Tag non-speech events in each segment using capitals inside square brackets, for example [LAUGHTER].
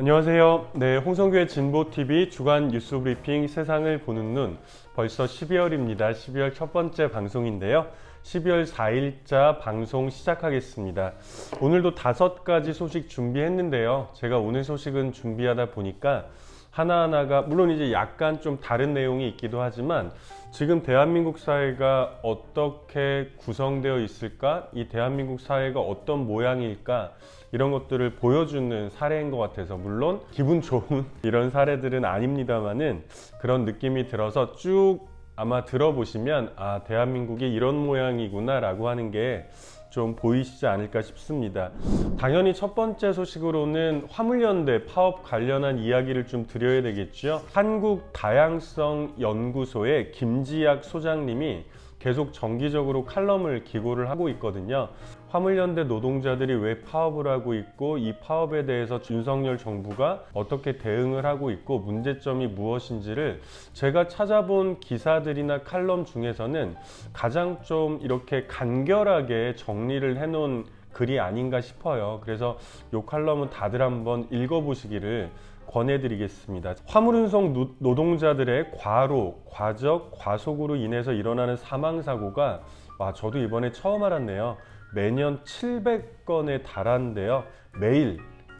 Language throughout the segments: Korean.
안녕하세요. 네, 홍성규의 진보TV 주간 뉴스 브리핑 세상을 보는 눈. 벌써 12월입니다. 12월 첫 번째 방송인데요. 12월 4일자 방송 시작하겠습니다. 오늘도 다섯 가지 소식 준비했는데요. 제가 오늘 소식은 준비하다 보니까 하나하나가 물론 이제 약간 좀 다른 내용이 있기도 하지만 지금 대한민국 사회가 어떻게 구성되어 있을까? 이 대한민국 사회가 어떤 모양일까? 이런 것들을 보여주는 사례인 것 같아서 물론 기분 좋은 [LAUGHS] 이런 사례들은 아닙니다만은 그런 느낌이 들어서 쭉 아마 들어보시면 아 대한민국이 이런 모양이구나 라고 하는 게 좀 보이시지 않을까 싶습니다. 당연히 첫 번째 소식으로는 화물연대 파업 관련한 이야기를 좀 드려야 되겠죠. 한국 다양성 연구소의 김지학 소장님이 계속 정기적으로 칼럼을 기고를 하고 있거든요. 화물연대 노동자들이 왜 파업을 하고 있고 이 파업에 대해서 윤석열 정부가 어떻게 대응을 하고 있고 문제점이 무엇인지를 제가 찾아본 기사들이나 칼럼 중에서는 가장 좀 이렇게 간결하게 정리를 해놓은 글이 아닌가 싶어요. 그래서 이 칼럼은 다들 한번 읽어보시기를 권해드리겠습니다. 화물운송 노- 노동자들의 과로, 과적, 과속으로 인해서 일어나는 사망 사고가 와 저도 이번에 처음 알았네요. 매년 700건에 달하는데요. 매일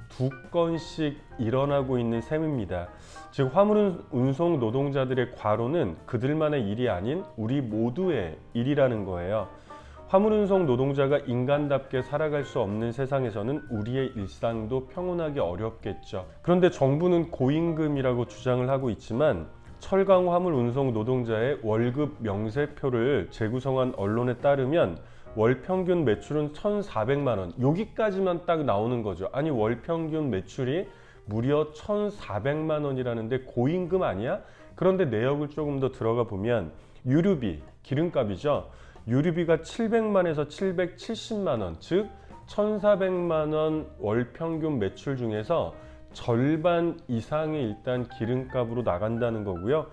두 건씩 일어나고 있는 셈입니다. 즉 화물 운송 노동자들의 과로는 그들만의 일이 아닌 우리 모두의 일이라는 거예요. 화물 운송 노동자가 인간답게 살아갈 수 없는 세상에서는 우리의 일상도 평온하기 어렵겠죠. 그런데 정부는 고임금이라고 주장을 하고 있지만 철강 화물 운송 노동자의 월급 명세표를 재구성한 언론에 따르면 월 평균 매출은 1,400만 원. 여기까지만 딱 나오는 거죠. 아니 월 평균 매출이 무려 1,400만 원이라는데 고임금 아니야? 그런데 내역을 조금 더 들어가 보면 유류비, 기름값이죠. 유류비가 700만에서 770만 원, 즉 1,400만 원 월 평균 매출 중에서 절반 이상이 일단 기름값으로 나간다는 거고요.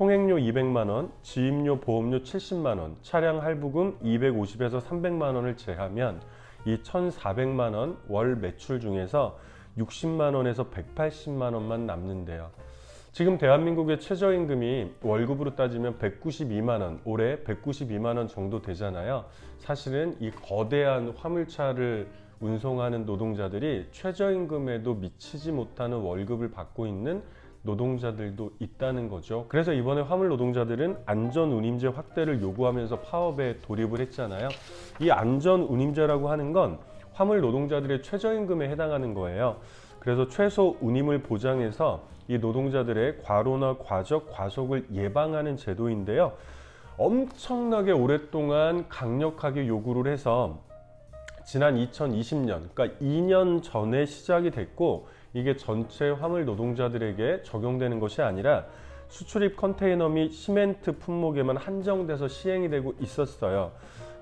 통행료 200만 원, 지입료 보험료 70만 원, 차량 할부금 250에서 300만 원을 제하면 이 1,400만 원 월 매출 중에서 60만 원에서 180만 원만 남는데요. 지금 대한민국의 최저임금이 월급으로 따지면 192만 원, 올해 192만 원 정도 되잖아요. 사실은 이 거대한 화물차를 운송하는 노동자들이 최저임금에도 미치지 못하는 월급을 받고 있는 노동자들도 있다는 거죠. 그래서 이번에 화물 노동자들은 안전 운임제 확대를 요구하면서 파업에 돌입을 했잖아요. 이 안전 운임제라고 하는 건 화물 노동자들의 최저임금에 해당하는 거예요. 그래서 최소 운임을 보장해서 이 노동자들의 과로나 과적, 과속을 예방하는 제도인데요. 엄청나게 오랫동안 강력하게 요구를 해서 지난 2020년, 그러니까 2년 전에 시작이 됐고 이게 전체 화물 노동자들에게 적용되는 것이 아니라 수출입 컨테이너 및 시멘트 품목에만 한정돼서 시행이 되고 있었어요.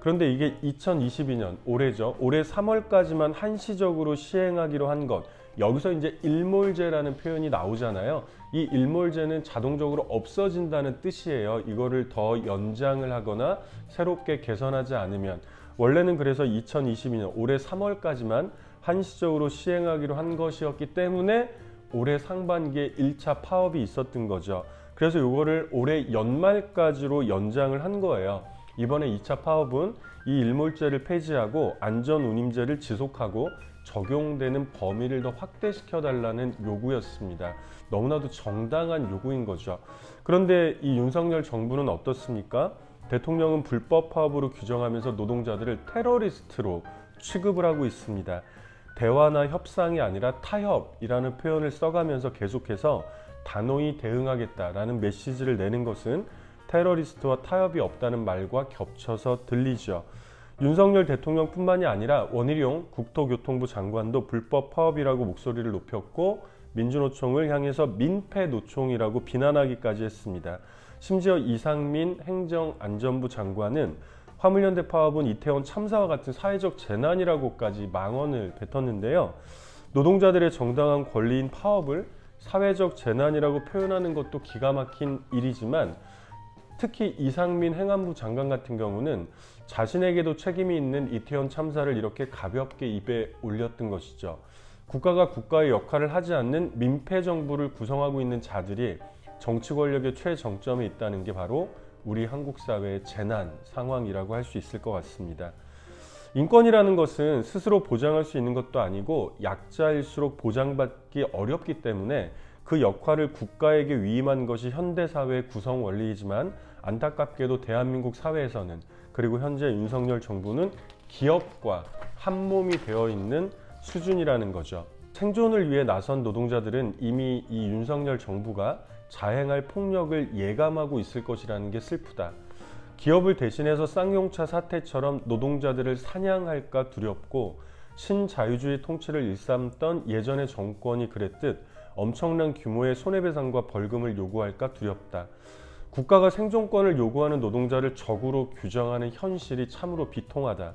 그런데 이게 2022년 올해죠. 올해 3월까지만 한시적으로 시행하기로 한 것. 여기서 이제 일몰제라는 표현이 나오잖아요. 이 일몰제는 자동적으로 없어진다는 뜻이에요. 이거를 더 연장을 하거나 새롭게 개선하지 않으면 원래는 그래서 2022년 올해 3월까지만 한시적으로 시행하기로 한 것이었기 때문에 올해 상반기에 1차 파업이 있었던 거죠. 그래서 이거를 올해 연말까지로 연장을 한 거예요. 이번에 2차 파업은 이 일몰제를 폐지하고 안전운임제를 지속하고 적용되는 범위를 더 확대시켜 달라는 요구였습니다. 너무나도 정당한 요구인 거죠. 그런데 이 윤석열 정부는 어떻습니까? 대통령은 불법 파업으로 규정하면서 노동자들을 테러리스트로 취급을 하고 있습니다. 대화나 협상이 아니라 타협이라는 표현을 써가면서 계속해서 단호히 대응하겠다라는 메시지를 내는 것은 테러리스트와 타협이 없다는 말과 겹쳐서 들리죠. 윤석열 대통령뿐만이 아니라 원희룡 국토교통부 장관도 불법 파업이라고 목소리를 높였고 민주노총을 향해서 민폐노총이라고 비난하기까지 했습니다. 심지어 이상민 행정안전부 장관은 화물연대 파업은 이태원 참사와 같은 사회적 재난이라고까지 망언을 뱉었는데요. 노동자들의 정당한 권리인 파업을 사회적 재난이라고 표현하는 것도 기가 막힌 일이지만 특히 이상민 행안부 장관 같은 경우는 자신에게도 책임이 있는 이태원 참사를 이렇게 가볍게 입에 올렸던 것이죠. 국가가 국가의 역할을 하지 않는 민폐 정부를 구성하고 있는 자들이 정치 권력의 최정점에 있다는 게 바로 우리 한국 사회의 재난 상황이라고 할 수 있을 것 같습니다. 인권이라는 것은 스스로 보장할 수 있는 것도 아니고 약자일수록 보장받기 어렵기 때문에 그 역할을 국가에게 위임한 것이 현대 사회의 구성 원리이지만 안타깝게도 대한민국 사회에서는 그리고 현재 윤석열 정부는 기업과 한 몸이 되어 있는 수준이라는 거죠. 생존을 위해 나선 노동자들은 이미 이 윤석열 정부가 자행할 폭력을 예감하고 있을 것이라는 게 슬프다. 기업을 대신해서 쌍용차 사태처럼 노동자들을 사냥할까 두렵고 신자유주의 통치를 일삼던 예전의 정권이 그랬듯 엄청난 규모의 손해배상과 벌금을 요구할까 두렵다. 국가가 생존권을 요구하는 노동자를 적으로 규정하는 현실이 참으로 비통하다.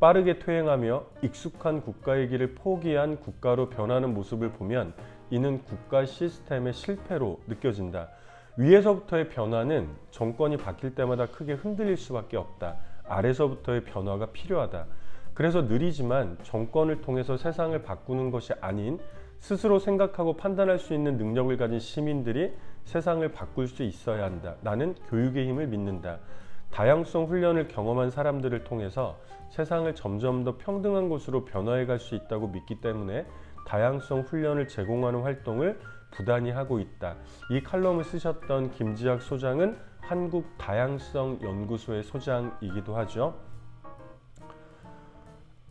빠르게 퇴행하며 익숙한 국가의 길을 포기한 국가로 변하는 모습을 보면 이는 국가 시스템의 실패로 느껴진다. 위에서부터의 변화는 정권이 바뀔 때마다 크게 흔들릴 수밖에 없다. 아래서부터의 변화가 필요하다. 그래서 느리지만 정권을 통해서 세상을 바꾸는 것이 아닌 스스로 생각하고 판단할 수 있는 능력을 가진 시민들이 세상을 바꿀 수 있어야 한다. 나는 교육의 힘을 믿는다. 다양성 훈련을 경험한 사람들을 통해서 세상을 점점 더 평등한 곳으로 변화해 갈 수 있다고 믿기 때문에 다양성 훈련을 제공하는 활동을 부단히 하고 있다. 이 칼럼을 쓰셨던 김지학 소장은 한국 다양성 연구소의 소장이기도 하죠.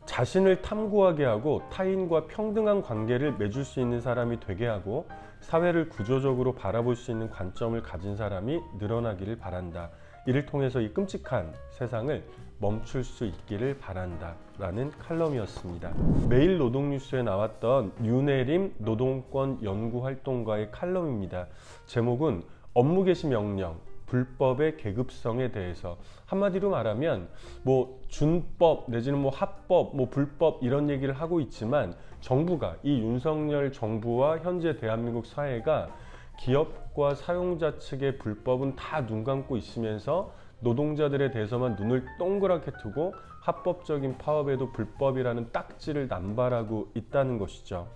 자신을 탐구하게 하고 타인과 평등한 관계를 맺을 수 있는 사람이 되게 하고 사회를 구조적으로 바라볼 수 있는 관점을 가진 사람이 늘어나기를 바란다. 이를 통해서 이 끔찍한 세상을 멈출 수 있기를 바란다. 라는 칼럼이었습니다. 매일 노동뉴스에 나왔던 윤혜림 노동권 연구활동가의 칼럼입니다. 제목은 업무 개시 명령, 불법의 계급성에 대해서 한마디로 말하면 뭐 준법 내지는 뭐 합법 뭐 불법 이런 얘기를 하고 있지만 정부가 이 윤석열 정부와 현재 대한민국 사회가 기업 과 사용자 측의 불법은 다 눈 감고 있으면서 노동자들에 대해서만 눈을 동그랗게 두고 합법적인 파업에도 불법이라는 딱지를 남발하고 있다는 것이죠.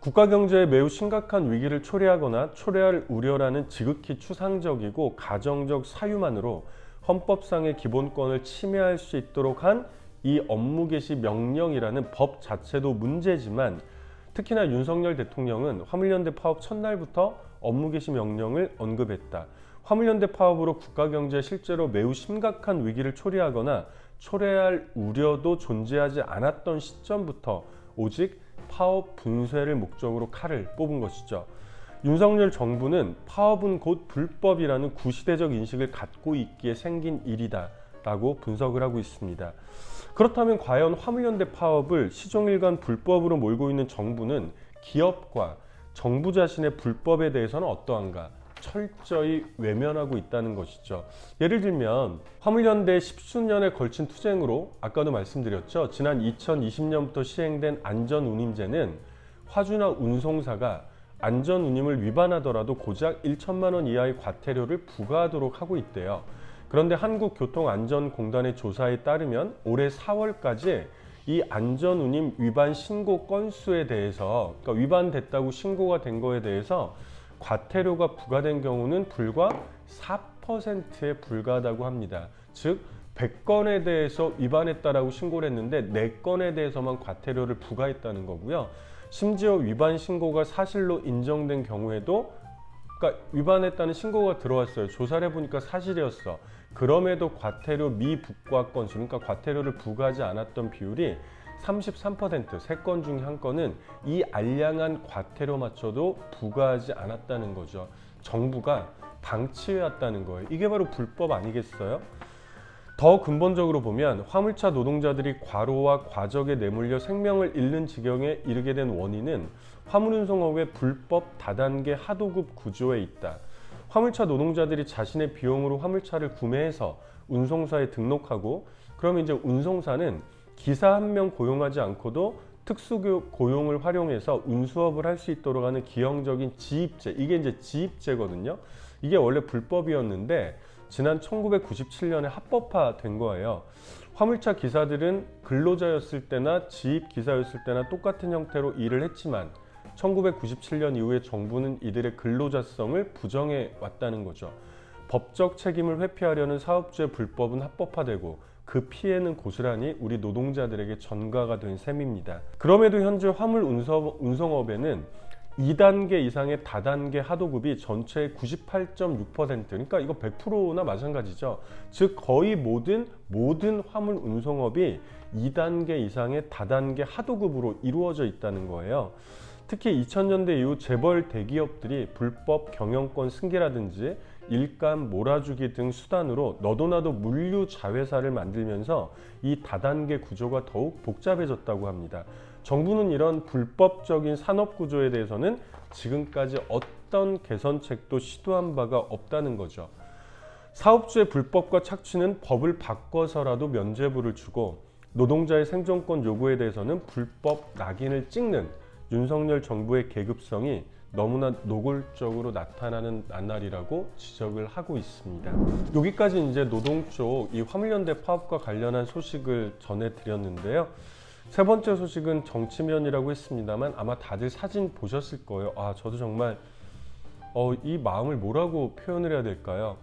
국가 경제에 매우 심각한 위기를 초래하거나 초래할 우려라는 지극히 추상적이고 가정적 사유만으로 헌법상의 기본권을 침해할 수 있도록 한 이 업무 개시 명령이라는 법 자체도 문제지만 특히나 윤석열 대통령은 화물연대 파업 첫날부터 업무 개시 명령을 언급했다. 화물연대 파업으로 국가 경제에 실제로 매우 심각한 위기를 초래하거나 초래할 우려도 존재하지 않았던 시점부터 오직 파업 분쇄를 목적으로 칼을 뽑은 것이죠. 윤석열 정부는 파업은 곧 불법이라는 구시대적 인식을 갖고 있기에 생긴 일이다. 라고 분석을 하고 있습니다. 그렇다면 과연 화물연대 파업을 시종일관 불법으로 몰고 있는 정부는 기업과 정부 자신의 불법에 대해서는 어떠한가? 철저히 외면하고 있다는 것이죠. 예를 들면 화물연대 십수년에 걸친 투쟁으로 아까도 말씀드렸죠. 지난 2020년부터 시행된 안전운임제는 화주나 운송사가 안전운임을 위반하더라도 고작 1천만 원 이하의 과태료를 부과하도록 하고 있대요. 그런데 한국교통안전공단의 조사에 따르면 올해 4월까지 이 안전운임 위반 신고 건수에 대해서 그러니까 위반됐다고 신고가 된 거에 대해서 과태료가 부과된 경우는 불과 4%에 불과하다고 합니다. 즉 100건에 대해서 위반했다라고 신고를 했는데 4건에 대해서만 과태료를 부과했다는 거고요. 심지어 위반 신고가 사실로 인정된 경우에도 그러니까 위반했다는 신고가 들어왔어요. 조사를 해보니까 사실이었어. 그럼에도 과태료 미부과 건수, 그러니까 과태료를 부과하지 않았던 비율이 33%, 3건 중 한 건은 이 알량한 과태료 맞춰도 부과하지 않았다는 거죠. 정부가 방치해왔다는 거예요. 이게 바로 불법 아니겠어요? 더 근본적으로 보면 화물차 노동자들이 과로와 과적에 내몰려 생명을 잃는 지경에 이르게 된 원인은 화물운송업의 불법 다단계 하도급 구조에 있다. 화물차 노동자들이 자신의 비용으로 화물차를 구매해서 운송사에 등록하고 그러면 이제 운송사는 기사 한 명 고용하지 않고도 특수 고용을 활용해서 운수업을 할 수 있도록 하는 기형적인 지입제 이게 이제 지입제거든요. 이게 원래 불법이었는데 지난 1997년에 합법화된 거예요. 화물차 기사들은 근로자였을 때나 지입 기사였을 때나 똑같은 형태로 일을 했지만 1997년 이후에 정부는 이들의 근로자성을 부정해 왔다는 거죠. 법적 책임을 회피하려는 사업주의 불법은 합법화되고 그 피해는 고스란히 우리 노동자들에게 전가가 된 셈입니다. 그럼에도 현재 화물 운송, 운송업에는 2단계 이상의 다단계 하도급이 전체의 98.6% 그러니까 이거 100%나 마찬가지죠. 즉 거의 모든 모든 화물 운송업이 2단계 이상의 다단계 하도급으로 이루어져 있다는 거예요. 특히 2000년대 이후 재벌 대기업들이 불법 경영권 승계라든지 일감 몰아주기 등 수단으로 너도나도 물류 자회사를 만들면서 이 다단계 구조가 더욱 복잡해졌다고 합니다. 정부는 이런 불법적인 산업 구조에 대해서는 지금까지 어떤 개선책도 시도한 바가 없다는 거죠. 사업주의 불법과 착취는 법을 바꿔서라도 면죄부를 주고 노동자의 생존권 요구에 대해서는 불법 낙인을 찍는 윤석열 정부의 계급성이 너무나 노골적으로 나타나는 나날이라고 지적을 하고 있습니다. 여기까지 이제 노동 쪽 이 화물연대 파업과 관련한 소식을 전해드렸는데요. 세 번째 소식은 정치면이라고 했습니다만 아마 다들 사진 보셨을 거예요. 아 저도 정말 어, 이 마음을 뭐라고 표현을 해야 될까요?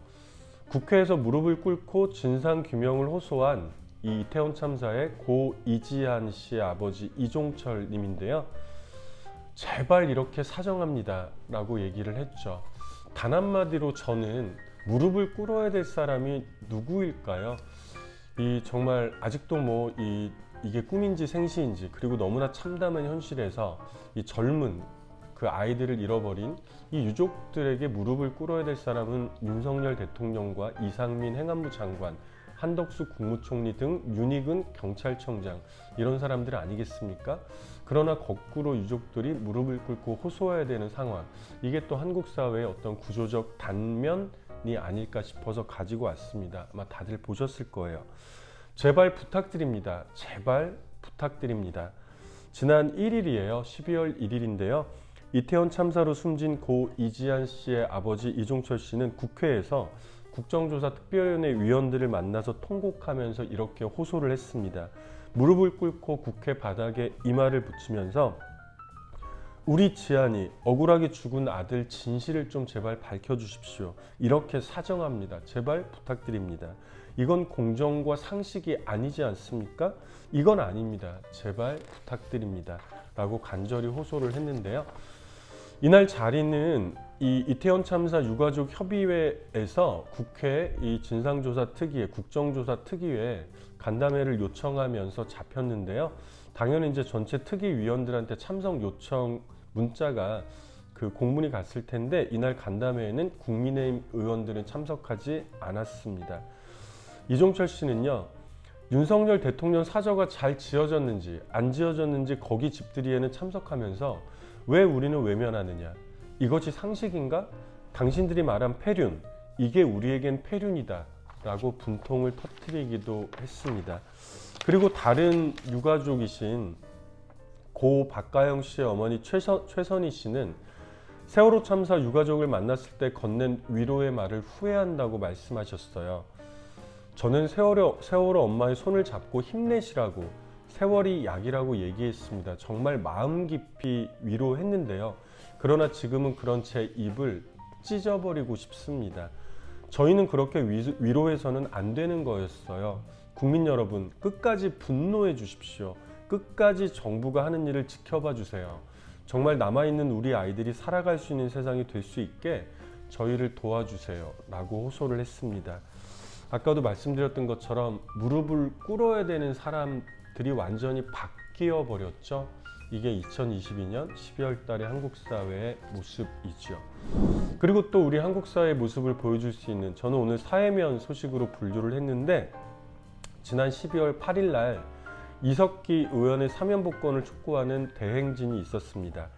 국회에서 무릎을 꿇고 진상 규명을 호소한 이 이태원 참사의 고 이지한 씨의 아버지 이종철 님인데요. 제발 이렇게 사정합니다 라고 얘기를 했죠. 단 한마디로 저는 무릎을 꿇어야 될 사람이 누구일까요? 이 정말 아직도 뭐 이 이게 꿈인지 생시인지 그리고 너무나 참담한 현실에서 이 젊은 그 아이들을 잃어버린 이 유족들에게 무릎을 꿇어야 될 사람은 윤석열 대통령과 이상민 행안부 장관, 한덕수 국무총리 등 윤희근 경찰청장 이런 사람들 아니겠습니까? 그러나 거꾸로 유족들이 무릎을 꿇고 호소해야 되는 상황 이게 또 한국 사회의 어떤 구조적 단면이 아닐까 싶어서 가지고 왔습니다. 아마 다들 보셨을 거예요. 제발 부탁드립니다. 제발 부탁드립니다. 지난 1일이에요. 12월 1일인데요. 이태원 참사로 숨진 고 이지한 씨의 아버지 이종철 씨는 국회에서 국정조사 특별위원회 위원들을 만나서 통곡하면서 이렇게 호소를 했습니다. 무릎을 꿇고 국회 바닥에 이마를 붙이면서 우리 지안이 억울하게 죽은 아들 진실을 좀 제발 밝혀주십시오. 이렇게 사정합니다. 제발 부탁드립니다. 이건 공정과 상식이 아니지 않습니까? 이건 아닙니다. 제발 부탁드립니다. 라고 간절히 호소를 했는데요. 이날 자리는 이 이태원 참사 유가족 협의회에서 국회 이 진상조사 특위에 국정조사 특위에 간담회를 요청하면서 잡혔는데요. 당연히 이제 전체 특위 위원들한테 참석 요청 문자가 그 공문이 갔을 텐데 이날 간담회에는 국민의힘 의원들은 참석하지 않았습니다. 이종철 씨는요. 윤석열 대통령 사저가 잘 지어졌는지 안 지어졌는지 거기 집들이에는 참석하면서 왜 우리는 외면하느냐? 이것이 상식인가? 당신들이 말한 폐륜, 이게 우리에겐 폐륜이다. 라고 분통을 터뜨리기도 했습니다. 그리고 다른 유가족이신 고 박가영 씨의 어머니 최선, 최선희 씨는 세월호 참사 유가족을 만났을 때 건넨 위로의 말을 후회한다고 말씀하셨어요. 저는 세월호, 세월호 엄마의 손을 잡고 힘내시라고 세월이 약이라고 얘기했습니다. 정말 마음 깊이 위로했는데요. 그러나 지금은 그런 제 입을 찢어버리고 싶습니다. 저희는 그렇게 위, 로해서는 안 되는 거였어요. 국민 여러분, 끝까지 분노해 주십시오. 끝까지 정부가 하는 일을 지켜봐 주세요. 정말 남아있는 우리 아이들이 살아갈 수 있는 세상이 될 수 있게 저희를 도와주세요. 라고 호소를 했습니다. 아까도 말씀드렸던 것처럼 무릎을 꿇어야 되는 사람들이 완전히 바뀌어 버렸죠. 이게 2022년 12월 달의 한국 사회의 모습이죠. 그리고 또 우리 한국 사회의 모습을 보여줄 수 있는 저는 오늘 사회면 소식으로 분류를 했는데 지난 12월 8일 날 이석기 의원의 사면 복권을 촉구하는 대행진이 있었습니다.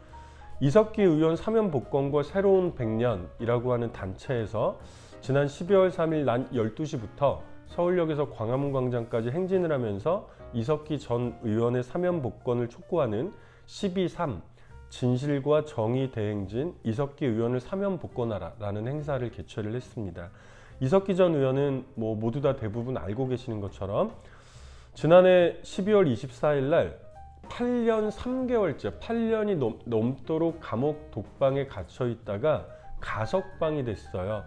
이석기 의원 사면 복권과 새로운 100년이라고 하는 단체에서 지난 12월 3일 난 12시부터 서울역에서 광화문 광장까지 행진을 하면서 이석기 전 의원의 사면 복권을 촉구하는 12.3 진실과 정의 대행진 이석기 의원을 사면 복권하라라는 행사를 개최를 했습니다. 이석기 전 의원은 뭐 모두 다 대부분 알고 계시는 것처럼 지난해 12월 24일 날 8년 3개월째 8년이 넘, 넘도록 감옥 독방에 갇혀 있다가 가석방이 됐어요.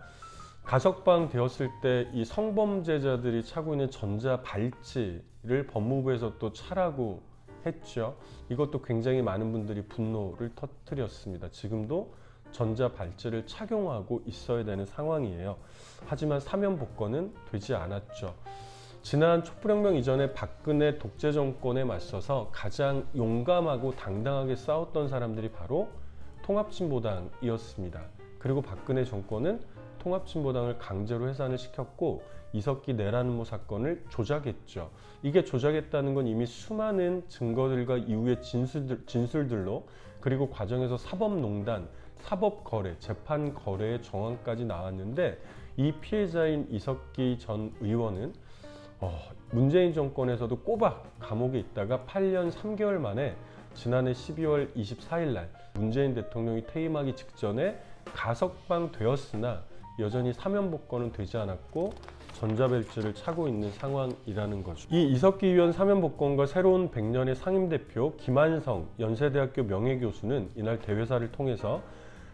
가석방 되었을 때 이 성범죄자들이 차고 있는 전자 발찌를 법무부에서 또 차라고 했죠. 이것도 굉장히 많은 분들이 분노를 터뜨렸습니다. 지금도 전자 발찌를 착용하고 있어야 되는 상황이에요. 하지만 사면 복권은 되지 않았죠. 지난 촛불혁명 이전에 박근혜 독재 정권에 맞서서 가장 용감하고 당당하게 싸웠던 사람들이 바로 통합진보당이었습니다. 그리고 박근혜 정권은 통합진보당을 강제로 해산을 시켰고 이석기 내란음모 사건을 조작했죠. 이게 조작했다는 건 이미 수많은 증거들과 이후의 진술들, 진술들로 그리고 과정에서 사법농단, 사법거래, 재판거래의 정황까지 나왔는데 이 피해자인 이석기 전 의원은 어, 문재인 정권에서도 꼬박 감옥에 있다가 8년 3개월 만에 지난해 12월 24일 날 문재인 대통령이 퇴임하기 직전에 가석방 되었으나 여전히 사면 복권은 되지 않았고 전자벨트를 차고 있는 상황이라는 거죠. 이 이석기 의원 사면 복권과 새로운 100년의 상임 대표 김한성 연세대학교 명예교수는 이날 대회사를 통해서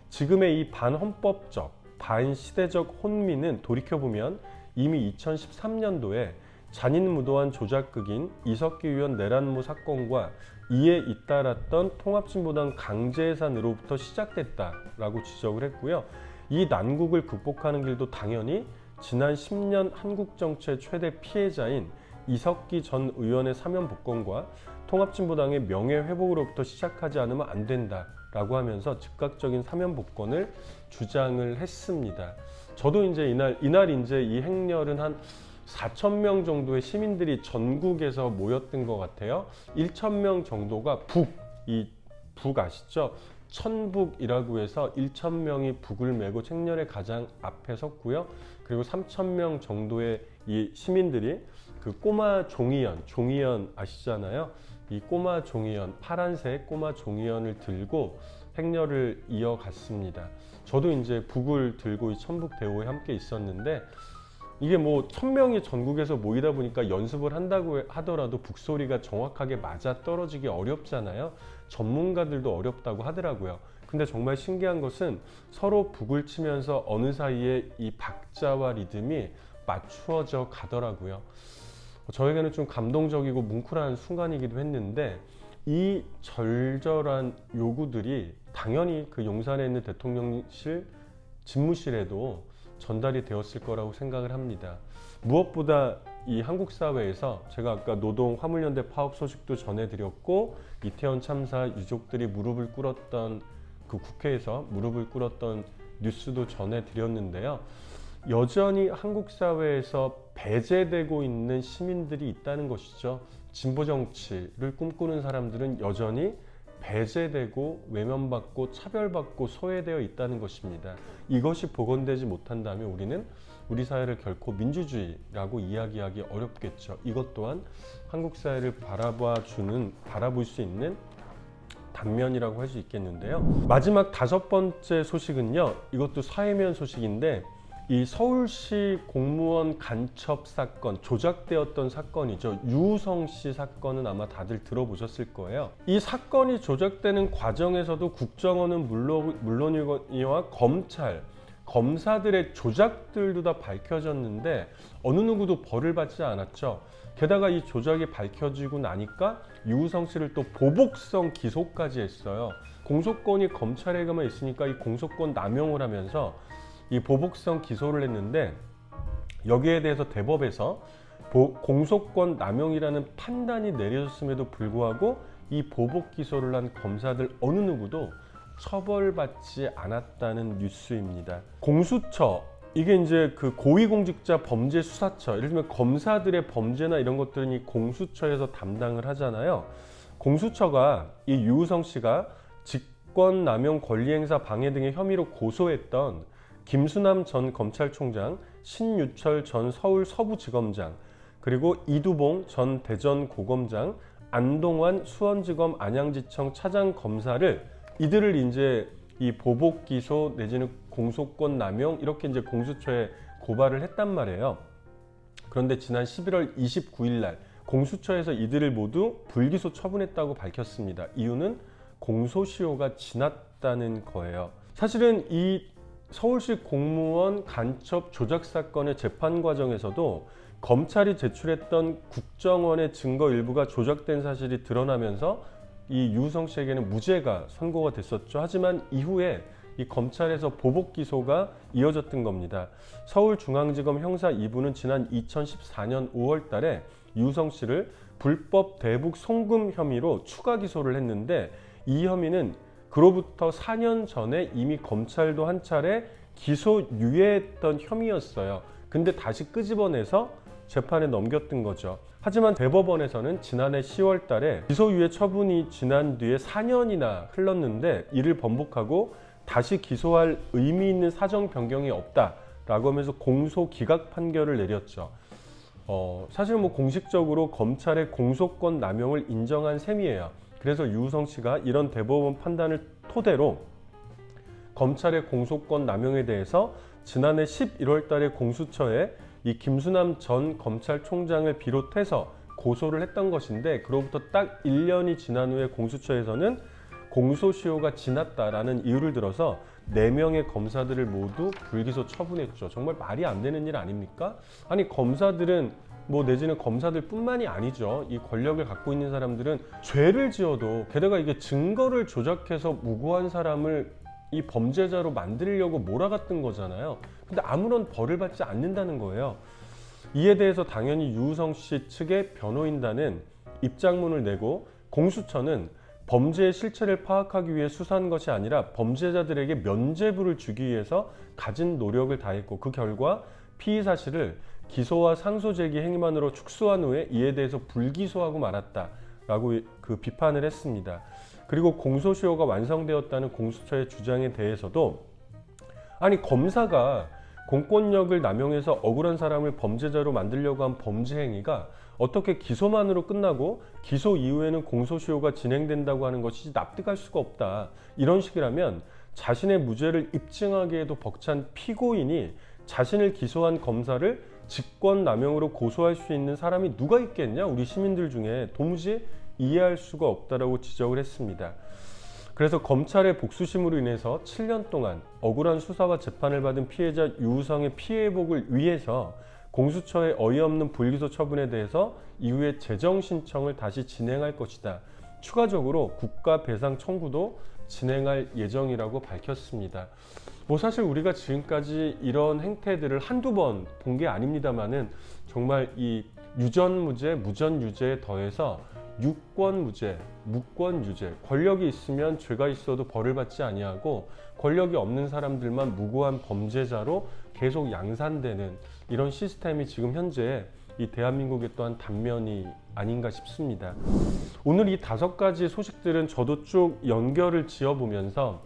지금의 이 반헌법적, 반시대적 혼미는 돌이켜보면 이미 2013년도에 잔인무도한 조작극인 이석기 의원 내란무 사건과 이에 잇따랐던 통합진보당 강제해산으로부터 시작됐다라고 지적을 했고요. 이 난국을 극복하는 길도 당연히 지난 10년 한국 정치의 최대 피해자인 이석기 전 의원의 사면 복권과 통합진보당의 명예 회복으로부터 시작하지 않으면 안 된다라고 하면서 즉각적인 사면 복권을 주장을 했습니다. 저도 이제 이날 이날 이제 이 행렬은 한 4천 명 정도의 시민들이 전국에서 모였던 것 같아요. 1천 명 정도가 북, 이 북 아시죠? 천북이라고 해서 1천 명이 북을 메고 책렬의 가장 앞에 섰고요. 그리고 3천 명 정도의 이 시민들이 그 꼬마 종이연, 종이연 아시잖아요. 이 꼬마 종이연, 파란색 꼬마 종이연을 들고 행렬을 이어갔습니다. 저도 이제 북을 들고 이 천북 대호에 함께 있었는데 이게 뭐 천명이 전국에서 모이다 보니까 연습을 한다고 하더라도 북소리가 정확하게 맞아 떨어지기 어렵잖아요. 전문가들도 어렵다고 하더라고요. 근데 정말 신기한 것은 서로 북을 치면서 어느 사이에 이 박자와 리듬이 맞추어져 가더라고요. 저에게는 좀 감동적이고 뭉클한 순간이기도 했는데 이 절절한 요구들이 당연히 그 용산에 있는 대통령실 집무실에도 전달이 되었을 거라고 생각을 합니다. 무엇보다 이 한국 사회에서 제가 아까 노동 화물연대 파업 소식도 전해드렸고 이태원 참사 유족들이 무릎을 꿇었던 그 국회에서 무릎을 꿇었던 뉴스도 전해드렸는데요. 여전히 한국 사회에서 배제되고 있는 시민들이 있다는 것이죠. 진보 정치를 꿈꾸는 사람들은 여전히 배제되고 외면받고 차별받고 소외되어 있다는 것입니다. 이것이 복원되지 못한다면 우리는 우리 사회를 결코 민주주의라고 이야기하기 어렵겠죠. 이것 또한 한국 사회를 바라봐 주는 바라볼 수 있는 단면이라고 할 수 있겠는데요. 마지막 다섯 번째 소식은요. 이것도 사회면 소식인데 이 서울시 공무원 간첩 사건 조작되었던 사건이죠. 유성 씨 사건은 아마 다들 들어보셨을 거예요. 이 사건이 조작되는 과정에서도 국정원은 물론 물론이와 검찰 검사들의 조작들도 다 밝혀졌는데 어느 누구도 벌을 받지 않았죠. 게다가 이 조작이 밝혀지고 나니까 유우성 씨를 또 보복성 기소까지 했어요. 공소권이 검찰에게만 있으니까 이 공소권 남용을 하면서 이 보복성 기소를 했는데 여기에 대해서 대법에서 보- 공소권 남용이라는 판단이 내려졌음에도 불구하고 이 보복 기소를 한 검사들 어느 누구도 처벌받지 않았다는 뉴스입니다. 공수처 이게 이제 그 고위공직자 범죄 수사처 예를 들면 검사들의 범죄나 이런 것들은 이 공수처에서 담당을 하잖아요. 공수처가 이 유우성 씨가 직권 남용 권리행사 방해 등의 혐의로 고소했던 김수남 전 검찰총장, 신유철 전 서울 서부지검장, 그리고 이두봉 전 대전 고검장, 안동환 수원지검 안양지청 차장 검사를 이들을 이제 이 보복 기소 내지는 공소권 남용 이렇게 이제 공수처에 고발을 했단 말이에요. 그런데 지난 11월 29일 날 공수처에서 이들을 모두 불기소 처분했다고 밝혔습니다. 이유는 공소시효가 지났다는 거예요. 사실은 이 서울시 공무원 간첩 조작 사건의 재판 과정에서도 검찰이 제출했던 국정원의 증거 일부가 조작된 사실이 드러나면서 이 유성 씨에게는 무죄가 선고가 됐었죠. 하지만 이후에 이 검찰에서 보복 기소가 이어졌던 겁니다. 서울중앙지검 형사 2부는 지난 2014년 5월 달에 유성 씨를 불법 대북 송금 혐의로 추가 기소를 했는데 이 혐의는 그로부터 4년 전에 이미 검찰도 한 차례 기소 유예했던 혐의였어요. 근데 다시 끄집어내서 재판에 넘겼던 거죠. 하지만 대법원에서는 지난해 10월 달에 기소유예 처분이 지난 뒤에 4년이나 흘렀는데 이를 번복하고 다시 기소할 의미 있는 사정 변경이 없다 라고 하면서 공소 기각 판결을 내렸죠. 어, 사실 뭐 공식적으로 검찰의 공소권 남용을 인정한 셈이에요. 그래서 유우성 씨가 이런 대법원 판단을 토대로 검찰의 공소권 남용에 대해서 지난해 11월 달에 공수처에 이 김수남 전 검찰총장을 비롯해서 고소를 했던 것인데 그로부터 딱 1년이 지난 후에 공수처에서는 공소시효가 지났다라는 이유를 들어서 4명의 검사들을 모두 불기소 처분했죠. 정말 말이 안 되는 일 아닙니까? 아니 검사들은 뭐 내지는 검사들 뿐만이 아니죠. 이 권력을 갖고 있는 사람들은 죄를 지어도 게다가 이게 증거를 조작해서 무고한 사람을 이 범죄자로 만들려고 몰아갔던 거잖아요. 근데 아무런 벌을 받지 않는다는 거예요. 이에 대해서 당연히 유우성 씨 측의 변호인단은 입장문을 내고 공수처는 범죄의 실체를 파악하기 위해 수사한 것이 아니라 범죄자들에게 면죄부를 주기 위해서 가진 노력을 다했고 그 결과 피의 사실을 기소와 상소 제기 행위만으로 축소한 후에 이에 대해서 불기소하고 말았다라고 그 비판을 했습니다. 그리고 공소시효가 완성되었다는 공수처의 주장에 대해서도 아니 검사가 공권력을 남용해서 억울한 사람을 범죄자로 만들려고 한 범죄 행위가 어떻게 기소만으로 끝나고 기소 이후에는 공소시효가 진행된다고 하는 것이 납득할 수가 없다. 이런 식이라면 자신의 무죄를 입증하기에도 벅찬 피고인이 자신을 기소한 검사를 직권 남용으로 고소할 수 있는 사람이 누가 있겠냐? 우리 시민들 중에 도무지 이해할 수가 없다라고 지적을 했습니다. 그래서 검찰의 복수심으로 인해서 7년 동안 억울한 수사와 재판을 받은 피해자 유우성의 피해 회복을 위해서 공수처의 어이없는 불기소 처분에 대해서 이후에 재정 신청을 다시 진행할 것이다. 추가적으로 국가 배상 청구도 진행할 예정이라고 밝혔습니다. 뭐 사실 우리가 지금까지 이런 행태들을 한두 번 본 게 아닙니다만은 정말 이 유전무죄, 무전유죄에 더해서 유권무죄, 무권유죄, 권력이 있으면 죄가 있어도 벌을 받지 아니하고 권력이 없는 사람들만 무고한 범죄자로 계속 양산되는 이런 시스템이 지금 현재 이 대한민국의 또한 단면이 아닌가 싶습니다. 오늘 이 다섯 가지 소식들은 저도 쭉 연결을 지어보면서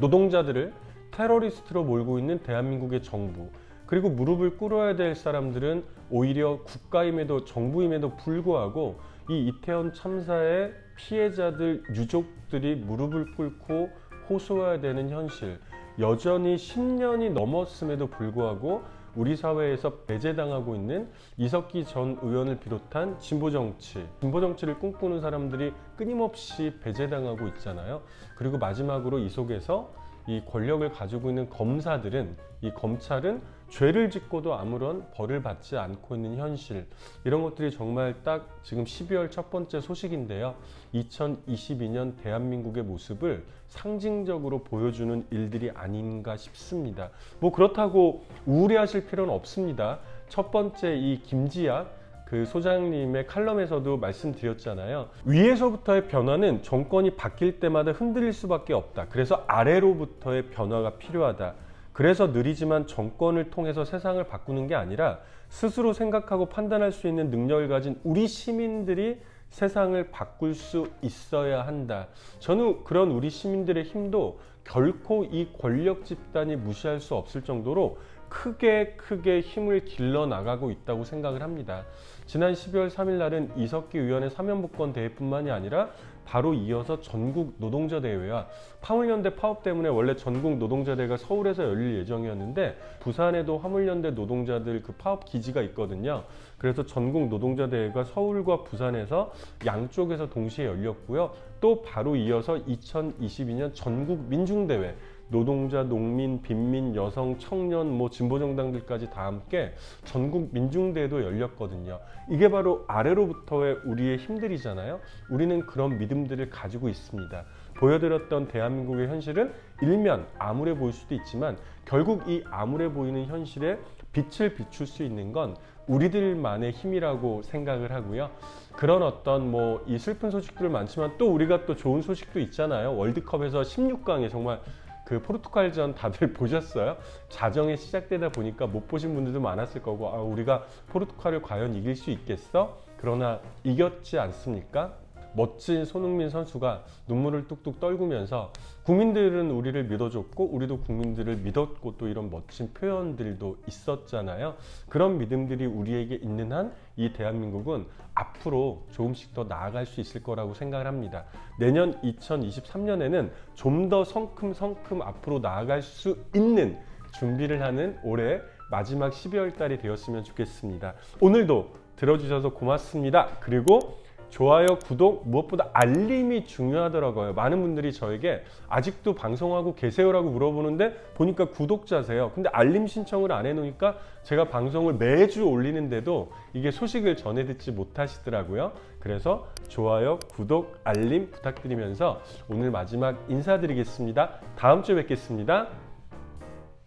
노동자들을 테러리스트로 몰고 있는 대한민국의 정부 그리고 무릎을 꿇어야 될 사람들은 오히려 국가임에도 정부임에도 불구하고 이 이태원 참사의 피해자들 유족들이 무릎을 꿇고 호소해야 되는 현실 여전히 10년이 넘었음에도 불구하고 우리 사회에서 배제당하고 있는 이석기 전 의원을 비롯한 진보 정치, 진보 정치를 꿈꾸는 사람들이 끊임없이 배제당하고 있잖아요. 그리고 마지막으로 이 속에서 이 권력을 가지고 있는 검사들은 이 검찰은 죄를 짓고도 아무런 벌을 받지 않고 있는 현실 이런 것들이 정말 딱 지금 12월 첫 번째 소식인데요. 2022년 대한민국의 모습을 상징적으로 보여주는 일들이 아닌가 싶습니다. 뭐 그렇다고 우울해하실 필요는 없습니다. 첫 번째 이 김지학 그 소장님의 칼럼에서도 말씀드렸잖아요. 위에서부터의 변화는 정권이 바뀔 때마다 흔들릴 수밖에 없다. 그래서 아래로부터의 변화가 필요하다. 그래서 느리지만 정권을 통해서 세상을 바꾸는 게 아니라 스스로 생각하고 판단할 수 있는 능력을 가진 우리 시민들이 세상을 바꿀 수 있어야 한다. 저는 그런 우리 시민들의 힘도 결코 이 권력 집단이 무시할 수 없을 정도로 크게 크게 힘을 길러 나가고 있다고 생각을 합니다. 지난 12월 3일 날은 이석기 의원의 사면복권 대회뿐만이 아니라 바로 이어서 전국 노동자 대회와 화물연대 파업 때문에 원래 전국 노동자 대회가 서울에서 열릴 예정이었는데 부산에도 화물연대 노동자들 그 파업 기지가 있거든요. 그래서 전국 노동자 대회가 서울과 부산에서 양쪽에서 동시에 열렸고요. 또 바로 이어서 2022년 전국 민중대회 노동자, 농민, 빈민, 여성, 청년, 뭐 진보정당들까지 다 함께 전국 민중대회도 열렸거든요. 이게 바로 아래로부터의 우리의 힘들이잖아요. 우리는 그런 믿음들을 가지고 있습니다. 보여드렸던 대한민국의 현실은 일면 암울해 보일 수도 있지만 결국 이 암울해 보이는 현실에 빛을 비출 수 있는 건 우리들만의 힘이라고 생각을 하고요. 그런 어떤 뭐 이 슬픈 소식들 많지만 또 우리가 또 좋은 소식도 있잖아요. 월드컵에서 16강에 정말 그 포르투갈전 다들 [LAUGHS] 보셨어요? 자정에 시작되다 보니까 못 보신 분들도 많았을 거고 아 우리가 포르투갈을 과연 이길 수 있겠어? 그러나 이겼지 않습니까? 멋진 손흥민 선수가 눈물을 뚝뚝 떨구면서 국민들은 우리를 믿어줬고 우리도 국민들을 믿었고 또 이런 멋진 표현들도 있었잖아요. 그런 믿음들이 우리에게 있는 한 이 대한민국은 앞으로 조금씩 더 나아갈 수 있을 거라고 생각을 합니다. 내년 2023년에는 좀 더 성큼성큼 앞으로 나아갈 수 있는 준비를 하는 올해 마지막 12월 달이 되었으면 좋겠습니다. 오늘도 들어주셔서 고맙습니다. 그리고 좋아요, 구독, 무엇보다 알림이 중요하더라고요. 많은 분들이 저에게 아직도 방송하고 계세요라고 물어보는데 보니까 구독자세요. 근데 알림 신청을 안 해놓으니까 제가 방송을 매주 올리는데도 이게 소식을 전해 듣지 못하시더라고요. 그래서 좋아요, 구독, 알림 부탁드리면서 오늘 마지막 인사드리겠습니다. 다음 주에 뵙겠습니다.